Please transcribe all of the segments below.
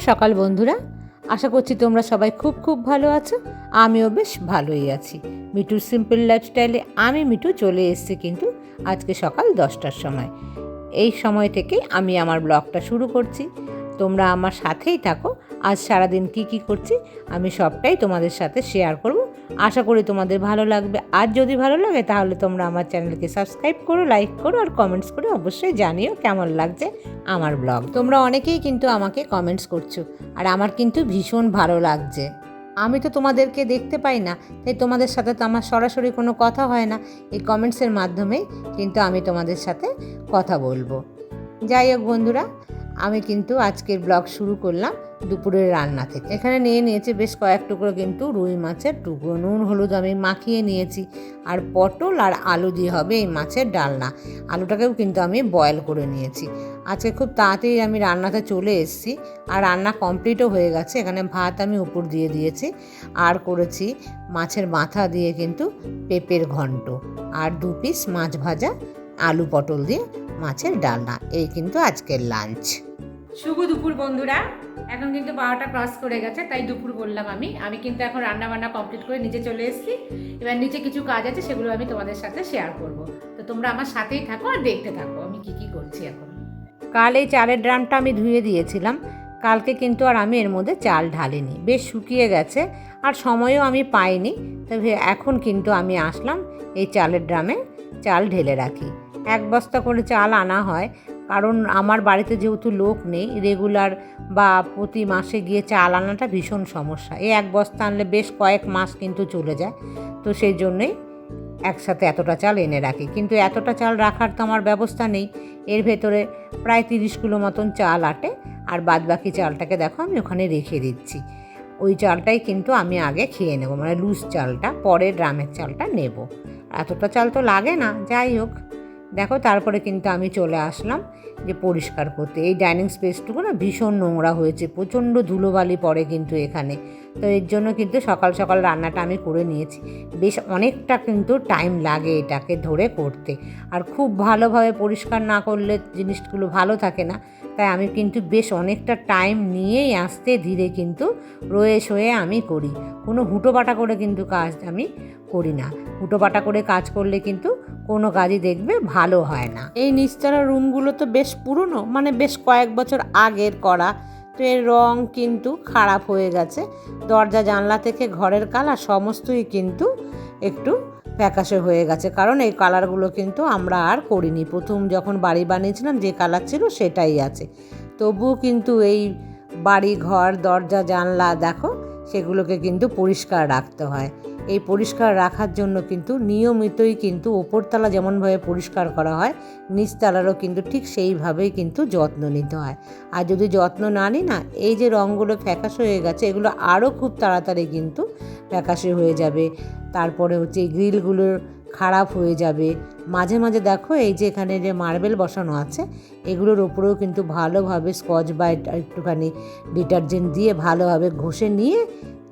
সকাল বন্ধুরা। আশা করছি তোমরা সবাই খুব খুব ভালো আছো, আমিও বেশ ভালোই আছি। মিটুর সিম্পল লাইফস্টাইলে আমি মিটু চলে এসেছি কিন্তু আজকে সকাল দশটার সময়। এই সময় থেকে আমি আমার ব্লগটা শুরু করছি। তোমরা আমার সাথেই থাকো। আজ সারাদিন কি কি করছি, আমি সবটাই তোমাদের সাথে শেয়ার করব। আশা করি তোমাদের ভালো লাগবে। আর যদি ভালো লাগে, তাহলে তোমরা আমার চ্যানেলকে সাবস্ক্রাইব করো, লাইক করো আর কমেন্টস করে অবশ্যই জানিও কেমন লাগছে আমার ব্লগ। তোমরা অনেকেই কিন্তু আমাকে কমেন্টস করছ, আর আমার কিন্তু ভীষণ ভালো লাগছে। আমি তো তোমাদেরকে দেখতে পাই না, তাই তোমাদের সাথে তো আমার সরাসরি কোনো কথা হয় না। এই কমেন্টসের মাধ্যমেই কিন্তু আমি তোমাদের সাথে কথা বলব। যাই হোক বন্ধুরা আমি কিন্তু আজকের ব্লগ শুরু করলাম দুপুরের রান্না থেকে। এখানে নিয়ে নিয়েছি বেশ কয়েক টুকরো কিন্তু রুই মাছের টুকরো। নুন, হলুদ আমি মাখিয়ে নিয়েছি। আর পটল আর আলু দিয়ে হবে এই মাছের ডালনা। আলুটাকেও কিন্তু আমি বয়েল করে নিয়েছি। আজকে খুব তাড়াতাড়ি আমি রান্নাতে চলে এসেছি আর রান্না কমপ্লিটও হয়ে গেছে। এখানে ভাত আমি উপর দিয়ে দিয়েছি। আর করেছি মাছের মাথা দিয়ে কিন্তু পেঁপের ঘন্ট। আর দু পিস মাছ ভাজা আলু পটল দিয়ে মাছের ডালনা। এই কিন্তু আজকের লাঞ্চ শুভ দুপুর বন্ধুরা। এখন কিন্তু বারোটা ক্রস করে গেছে, তাই দুপুর বললাম আমি। আমি কিন্তু এখন রান্না বান্না কমপ্লিট করে নিচে চলে এসেছি। এবার নিচে কিছু কাজ আছে, সেগুলো আমি তোমাদের সাথে শেয়ার করব। তো তোমরা আমার সাথেই থাকো আর দেখতে থাকো আমি কি কি করছি এখন। কাল এই চালের ড্রামটা আমি ধুয়ে দিয়েছিলাম। কালকে কিন্তু আর আমি এর মধ্যে চাল ঢালিনি। বেশ শুকিয়ে গেছে আর সময়ও আমি পাইনি। তবে এখন কিন্তু আমি আসলাম এই চালের ড্রামে চাল ঢেলে রাখি। এক বস্তা করে চাল আনা হয়। কারণ আমার বাড়িতে যেহেতু লোক নেই রেগুলার বা প্রতি মাসে গিয়ে চাল আনাটা ভীষণ সমস্যা। এই এক বস্তা আনলে বেশ কয়েক মাস কিন্তু চলে যায়। তো সেই জন্যই একসাথে এতটা চাল এনে রাখি। কিন্তু এতটা চাল রাখার তো আমার ব্যবস্থা নেই। এর ভেতরে প্রায় তিরিশ কিলো মতন চাল আটে। আর বাদ বাকি চালটাকে দেখো আমি ওখানে রেখে দিচ্ছি। ওই চালটাই কিন্তু আমি আগে খেয়ে নেব। মানে লুজ চালটা পরে ড্রামের চালটা নেব। এতটা চাল তো লাগে না। যাই হোক। দেখো, তারপরে কিন্তু আমি চলে আসলাম যে পরিষ্কার করতে। এই ডাইনিং স্পেসটুকু না ভীষণ নোংরা হয়েছে, প্রচণ্ড ধুলোবালি পড়ে কিন্তু এখানে। তো এর জন্য কিন্তু সকাল সকাল রান্নাটা আমি করে নিয়েছি। বেশ অনেকটা কিন্তু টাইম লাগে এটাকে ধরে করতে। আর খুব ভালোভাবে পরিষ্কার না করলে জিনিসগুলো ভালো থাকে না। তাই আমি কিন্তু বেশ অনেকটা টাইম নিয়েই আসতে ধীরে কিন্তু রয়ে শয়ে আমি করি। কোনো হুটোপাটা করে কিন্তু কাজ আমি করি না। হুটোপাটা করে কাজ করলে কিন্তু কোনো কাজই দেখবে ভালো হয় না। এই নিচতলা রুমগুলো তো বেশ পুরনো মানে বেশ কয়েক বছর আগের করা। এর রং কিন্তু খারাপ হয়ে গেছে। দরজা, জানলা থেকে ঘরের কালার সমস্তই কিন্তু একটু ফ্যাকাশে হয়ে গেছে। কারণ এই কালারগুলো কিন্তু আমরা আর করিনি। প্রথম যখন বাড়ি বানিয়েছিলাম, যে কালার ছিল সেটাই আছে। তবুও কিন্তু এই বাড়ি, ঘর, দরজা, জানলা, দেখো, সেগুলোকে কিন্তু পরিষ্কার রাখতে হয়। এই পরিষ্কার রাখার জন্য কিন্তু নিয়মিতই কিন্তু ওপরতলা যেমনভাবে পরিষ্কার করা হয়, নিচতলারও কিন্তু ঠিক সেইভাবেই কিন্তু যত্ন নিতে হয়। আর যদি যত্ন না নিই না, এই যে রঙগুলো ফ্যাকাশে হয়ে গেছে, এগুলো আরও খুব তাড়াতাড়ি কিন্তু ফ্যাকাশে হয়ে যাবে। তারপরে হচ্ছে এই গ্রিলগুলোর খারাপ হয়ে যাবে। মাঝে মাঝে দেখো এই যে এখানে যে মার্বেল বসানো আছে, এগুলোর ওপরেও কিন্তু ভালোভাবে স্কচ বা একটুখানি ডিটারজেন্ট দিয়ে ভালোভাবে ঘষে নিয়ে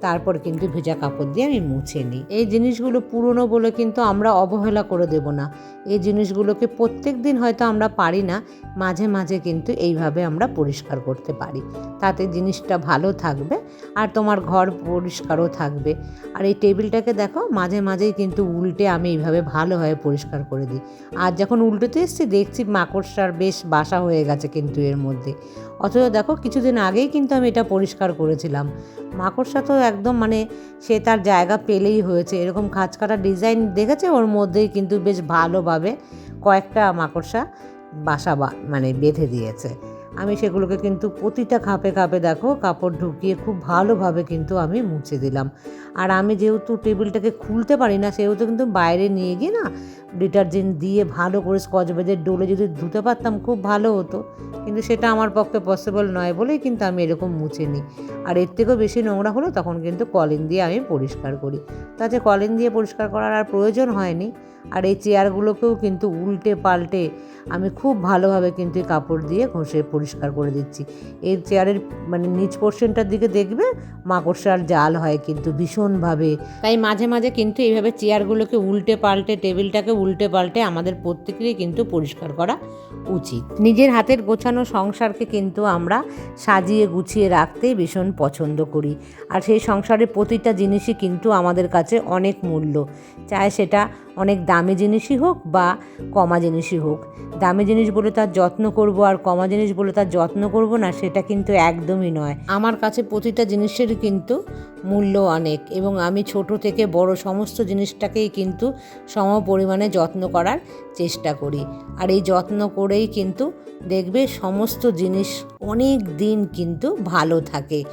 তারপর কিন্তু ভেজা কাপড় দিয়ে আমি মুছে নিই। এই জিনিসগুলো পুরনো বলে কিন্তু আমরা অবহেলা করে দেব না। এই জিনিসগুলোকে প্রত্যেক দিন হয়তো আমরা পারি না, মাঝে মাঝে কিন্তু এইভাবে আমরা পরিষ্কার করতে পারি। তাতে জিনিসটা ভালো থাকবে আর তোমার ঘর পরিষ্কারও থাকবে। আর এই টেবিলটাকে দেখো, মাঝে মাঝেই কিন্তু উল্টে আমি এইভাবে ভালোভাবে পরিষ্কার করে দিই। আর যখন উল্টোতে এসেছি, দেখছি মাকড়সার বেশ বাসা হয়ে গেছে কিন্তু এর মধ্যে। অথচ দেখো কিছুদিন আগেই কিন্তু আমি এটা পরিষ্কার করেছিলাম। মাকড়সা তো একদম মানে সে তার জায়গা পেলেই হয়েছে। এরকম খাঁচ কাটা ডিজাইন দেখেছে? ওর মধ্যেই কিন্তু বেশ ভালোভাবে কয়েকটা মাকড়সা বাসা মানে বেঁধে দিয়েছে। আমি সেগুলোকে কিন্তু প্রতিটা খাপে খাপে দেখো কাপড় ঢুকিয়ে খুব ভালোভাবে কিন্তু আমি মুছে দিলাম। আর আমি যেহেতু টেবিলটাকে খুলতে পারি না, সেহেতু কিন্তু বাইরে নিয়ে গিয়ে না ডিটারজেন্ট দিয়ে ভালো করে স্কচ বেঁধে ডোলে যদি ধুতে পারতাম খুব ভালো হতো। কিন্তু সেটা আমার পক্ষে পসিবল নয় বলেই কিন্তু আমি এরকম মুছে নিই আর এর থেকেও বেশি নোংরা হলো তখন কিন্তু কলিন দিয়ে আমি পরিষ্কার করি। তাতে কলিন দিয়ে পরিষ্কার করার আর প্রয়োজন হয়নি। আর এই চেয়ারগুলোকেও কিন্তু উল্টে পাল্টে আমি খুব ভালোভাবে কিন্তু কাপড় দিয়ে ঘষে পরিষ্কার করে দিচ্ছি। এই চেয়ারের মানে নিচ পোর্শনটার দিকে দেখবে মাকড়সার জাল হয় কিন্তু ভীষণভাবে। তাই মাঝে মাঝে কিন্তু এইভাবে চেয়ারগুলোকে উল্টে পাল্টে টেবিলটাকে উল্টে পাল্টে আমাদের প্রত্যেকেরই কিন্তু পরিষ্কার করা উচিত। নিজের হাতের গোছানো সংসারকে কিন্তু আমরা সাজিয়ে গুছিয়ে রাখতে ভীষণ পছন্দ করি। আর সেই সংসারের প্রতিটা জিনিসই কিন্তু আমাদের কাছে অনেক মূল্য। চাहे সেটা অনেক দামি জিনিসই হোক বা কমা জিনিসই হোক। দামি জিনিস বলে তার যত্ন করব আর কমা জিনিস বলে তার যত্ন করব না সেটা কিন্তু একদমই নয়। আমার কাছে প্রতিটা জিনিসেরই কিন্তু মূল্য অনেক এবং আমি ছোট থেকে বড় সমস্ত জিনিসটাকেই কিন্তু সম পরিমাণে যত্ন করার চেষ্টা করি। আর এই যত্ন করেই কিন্তু দেখবে সমস্ত জিনিস অনেক দিন কিন্তু ভালো থাকে।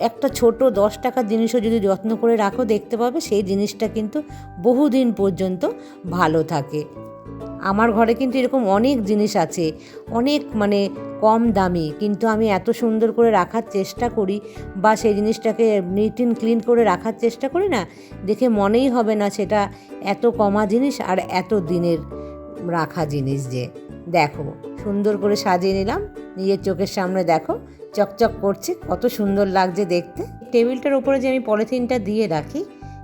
একটা ছোট দশ টাকার জিনিসও যদি যত্ন করে রাখো দেখতে পাবে সেই জিনিসটা কিন্তু বহুদিন পর্যন্ত ভালো থাকে। আমার ঘরে কিন্তু এরকম অনেক জিনিস আছে, অনেক মানে কম দামি, কিন্তু আমি এত সুন্দর করে রাখার চেষ্টা করি বা সেই জিনিসটাকে নিট অ্যান্ড ক্লিন করে রাখার চেষ্টা করি না, দেখে মনেই হবে না সেটা এত কমা জিনিস আর এত দিনের রাখা জিনিস যে। দেখো, সুন্দর করে সাজিয়ে নিলাম, নিজের চোখের সামনে দেখো, চকচক করছে, কত সুন্দর লাগছে দেখতে। টেবিলটার উপরে যে আমি পলিথিনটা দিয়ে রাখি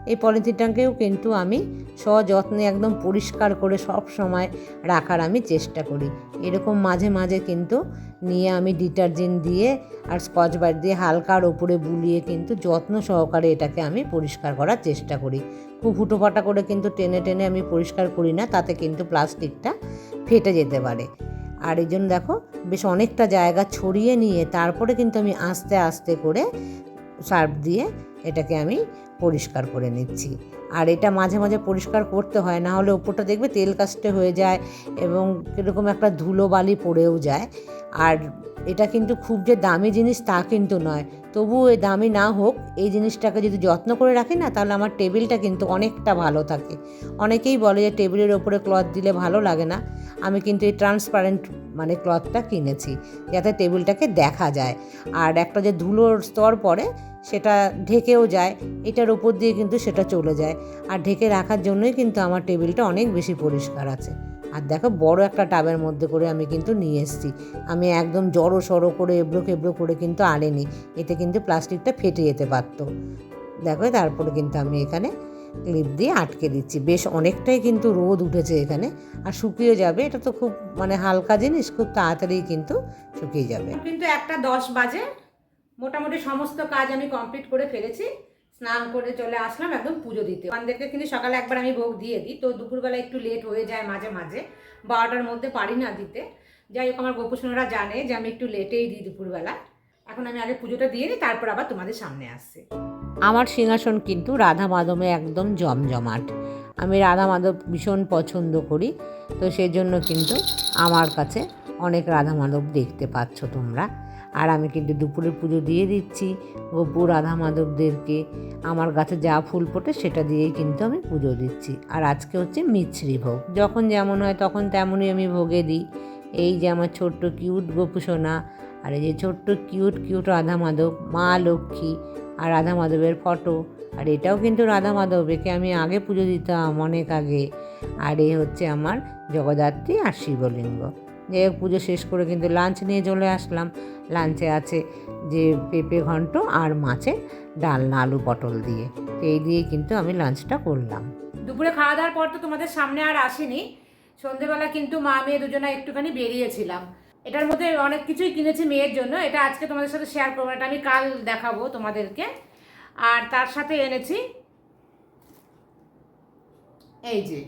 এই পলিথিনটাকেও কিন্তু আমি সযত্নে একদম পরিষ্কার করে সব সময় রাখার আমি চেষ্টা করি। এরকম মাঝে মাঝে কিন্তু নিয়ে আমি ডিটারজেন্ট দিয়ে আর স্কচ ব্রাইট দিয়ে হালকার ওপরে বুলিয়ে কিন্তু যত্ন সহকারে এটাকে আমি পরিষ্কার করার চেষ্টা করি। খুব হুটোপাটা করে কিন্তু টেনে টেনে আমি পরিষ্কার করি না, তাতে কিন্তু প্লাস্টিকটা ফেটে যেতে পারে। আর এই জন্য দেখো, বেশ অনেকটা জায়গা ছড়িয়ে নিয়ে তারপরে কিন্তু আমি আস্তে আস্তে করে সার্ফ দিয়ে এটাকে আমি পরিষ্কার করে নিচ্ছি। আর এটা মাঝে মাঝে পরিষ্কার করতে হয়, না হলে ওপরটা দেখবে তেল কাস্টে হয়ে যায় এবং কীরকম একটা ধুলো বালি পড়েও যায়। আর এটা কিন্তু খুব যে দামি জিনিস তা কিন্তু নয়। তবু এই দামি না হোক, এই জিনিসটাকে যদি যত্ন করে রাখি না, তাহলে আমার টেবিলটা কিন্তু অনেকটা ভালো থাকে। অনেকেই বলে যে টেবিলের ওপরে ক্লথ দিলে ভালো লাগে না। আমি কিন্তু এই ট্রান্সপারেন্ট মানে ক্লথটা কিনেছি, যাতে টেবিলটাকে দেখা যায়। আর একটা যে ধুলোর স্তর পড়ে, সেটা ঢেকেও যায়। এটার ওপর দিয়ে কিন্তু সেটা চলে যায়। আর ঢেকে রাখার জন্যই কিন্তু আমার টেবিলটা অনেক বেশি পরিষ্কার আছে। আর দেখো, বড় একটা টাবের মধ্যে করে আমি কিন্তু নিয়ে এসেছি। আমি একদম জড়ো সড়ো করে, এবড়ো খেবড়ো করে কিন্তু আনিনি। এতে কিন্তু প্লাস্টিকটা ফেটে যেতে পারতো। দেখো, তারপরে কিন্তু আমি এখানে ক্লিপ দিয়ে আটকে দিচ্ছি। বেশ অনেকটাই কিন্তু রোদ উঠেছে এখানে। আর শুকিয়ে যাবে, এটা তো খুব মানে হালকা জিনিস, খুব তাড়াতাড়ি কিন্তু শুকিয়ে যাবে। কিন্তু একটা দশ বাজে। মোটামুটি সমস্ত কাজ আমি কমপ্লিট করে ফেলেছি। স্নান করে চলে আসলাম একদম পুজো দিতে। ওখানদেরকে কিন্তু সকালে একবার আমি ভোগ দিয়ে দিই, তো দুপুরবেলা একটু লেট হয়ে যায় মাঝে মাঝে, বারোটার মধ্যে পারি না দিতে। যাই হোক, আমার গোপুসোনারা জানে যে আমি একটু লেটেই দিই দুপুরবেলা। এখন আমি আগে পুজোটা দিয়ে দিই, তারপর আবার তোমাদের সামনে আসছে। আমার সিংহাসন কিন্তু রাধা মাধবে একদম জমজমাট। আমি রাধা মাধব ভীষণ পছন্দ করি, তো সেই জন্য কিন্তু আমার কাছে অনেক রাধা মাধব দেখতে পাচ্ছ তোমরা। আর আমি কিন্তু দুপুরে পুজো দিয়ে দিচ্ছি, গোপু রাধা মাধবদেরকে, আমার গাছে যা ফুল ফোটে সেটা দিয়েই কিন্তু আমি পুজো দিচ্ছি। আর আজকে হচ্ছে মিছরি ভোগ, যখন যেমন হয় তখন তেমনই আমি ভোগে দিই। এই যে আমার ছোট্ট কিউট গোপুসোনা আর এই যে ছোট্ট কিউট কিউট রাধা মাধব, মা লক্ষ্মী, আর রাধা মাধবের ফটো আর এটাও কিন্তু রাধা মাধব একে আমি আগে পুজো দিতাম অনেক আগে। আর এ হচ্ছে আমার জগদ্ধাত্রী আর শিবলিঙ্গ। হোক, পুজো শেষ করে কিন্তু লাঞ্চ নিয়ে চলে আসলাম। লাঞ্চে আছে যে পেঁপে ঘন্ট আর মাছের ডালনা আলু পটল দিয়ে। তো এই দিয়ে কিন্তু আমি লাঞ্চটা করলাম। দুপুরে খাওয়া দাওয়ার পর তো তোমাদের সামনে আর আসিনি। সন্ধেবেলা কিন্তু মা, মেয়ে দুজনে একটুখানি বেরিয়েছিলাম। এটার মধ্যে অনেক কিছুই কিনেছি মেয়ের জন্য। এটা আজকে তোমাদের সাথে শেয়ার করব এটা আমি কাল দেখাবো তোমাদেরকে। আর তার সাথে এনেছি এই যে,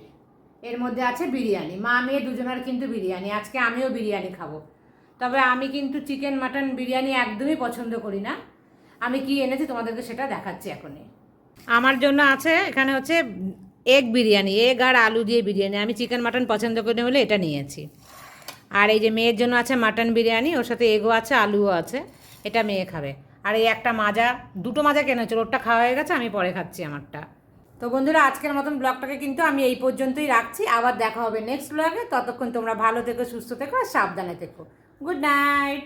এর মধ্যে আছে বিরিয়ানি। মা মেয়ে দুজনের কিন্তু বিরিয়ানি। আজকে আমিও বিরিয়ানি খাব। তবে আমি কিন্তু চিকেন, মাটন বিরিয়ানি একদমই পছন্দ করি না। আমি কি এনেছি তোমাদেরকে সেটা দেখাচ্ছি এখনই। আমার জন্য আছে, এখানে হচ্ছে এগ বিরিয়ানি। এগ আর আলু দিয়ে বিরিয়ানি। আমি চিকেন, মাটন পছন্দ করি বলে এটা নিয়েছি। আর এই যে মেয়ের জন্য আছে মাটন বিরিয়ানি, ওর সাথে এগও আছে, আলুও আছে। এটা মেয়ে খাবে। আর এই একটা মাজা, দুটো মাজা কেন হচ্ছে ওরটা খাওয়া হয়ে গেছে, আমি পরে খাচ্ছি আমারটা। তো বন্ধুরা, আজকের মতন ব্লগটাকে কিন্তু আমি এই পর্যন্তই রাখছি। আবার দেখা হবে নেক্সট ব্লগে ততক্ষণ তোমরা ভালো থেকো, সুস্থ থেকো আর সাবধানে থেকো। Good night